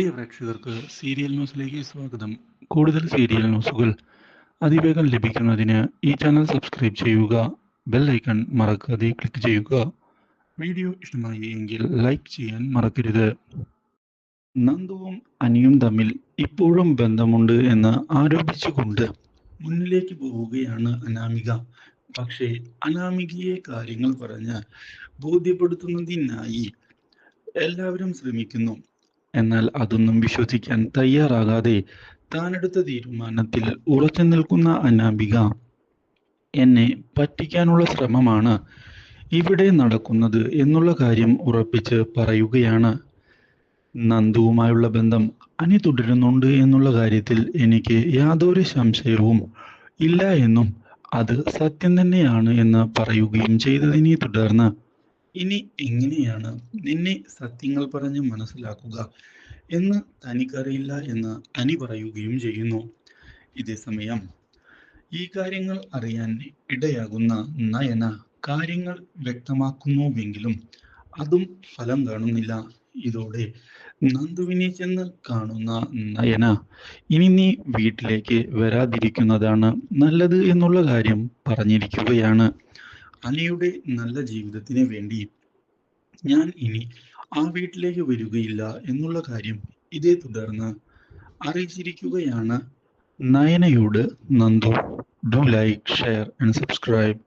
പ്രിയ പ്രേക്ഷകർക്ക് സീരിയൽ ന്യൂസിലേക്ക് സ്വാഗതം. കൂടുതൽ സീരിയൽ ന്യൂസുകൾ അതിവേഗം ലഭിക്കുന്നതിന് ഈ ചാനൽ സബ്സ്ക്രൈബ് ചെയ്യുക ബെൽ ഐക്കൺ മറക്കാതെ ക്ലിക്ക് ചെയ്യുക. വീഡിയോ ഇഷ്ടമായി എങ്കിൽ ലൈക്ക് ചെയ്യാൻ മറക്കരുത്. നന്ദുവും അനിയും തമ്മിൽ ഇപ്പോഴും ബന്ധമുണ്ട് എന്ന് ആരോപിച്ചുകൊണ്ട് മുന്നിലേക്ക് പോവുകയാണ് അനാമിക. പക്ഷേ അനാമികയെ കാര്യങ്ങൾ പറഞ്ഞ് ബോധ്യപ്പെടുത്തുന്നതിനായി എല്ലാവരും ശ്രമിക്കുന്നു. എന്നാൽ അതൊന്നും വിശ്വസിക്കാൻ തയ്യാറാകാതെ താനെടുത്ത തീരുമാനത്തിൽ ഉറച്ചു നിൽക്കുന്ന അനാമിക എന്നെ പറ്റിക്കാനുള്ള ശ്രമമാണ് ഇവിടെ നടക്കുന്നത് എന്നുള്ള കാര്യം ഉറപ്പിച്ച് പറയുകയാണ്. നന്ദുവുമായുള്ള ബന്ധം അനി തുടരുന്നുണ്ട് എന്നുള്ള കാര്യത്തിൽ എനിക്ക് യാതൊരു സംശയവും ഇല്ല എന്നും അത് സത്യം തന്നെയാണ് എന്ന് പറയുകയും ചെയ്തതിനെ തുടർന്ന് ഇനി എങ്ങനെയാണ് നിന്നെ സത്യങ്ങൾ പറഞ്ഞ് മനസ്സിലാക്കുക എന്ന് തനിക്കറിയില്ല എന്ന് അനി പറയുകയും ചെയ്യുന്നു. ഇതേ സമയം ഈ കാര്യങ്ങൾ അറിയാൻ ഇടയാകുന്ന നയന കാര്യങ്ങൾ വ്യക്തമാക്കുന്നുവെങ്കിലും അതും ഫലം കാണുന്നില്ല. ഇതോടെ നന്ദുവിനെ ചെന്ന് കാണുന്ന നയന ഇനി നീ വീട്ടിലേക്ക് വരാതിരിക്കുന്നതാണ് നല്ലത് എന്നുള്ള കാര്യം പറഞ്ഞിരിക്കുകയാണ്. അനിയുടെ നല്ല ജീവിതത്തിന് വേണ്ടി ഞാൻ ഇനി ആ വീട്ടിലേക്ക് വരികയില്ല എന്നുള്ള കാര്യം ഇതേ തുടർന്ന് അറിയിച്ചിരിക്കുകയാണ് നയനയോട് Nandu. Do like share and subscribe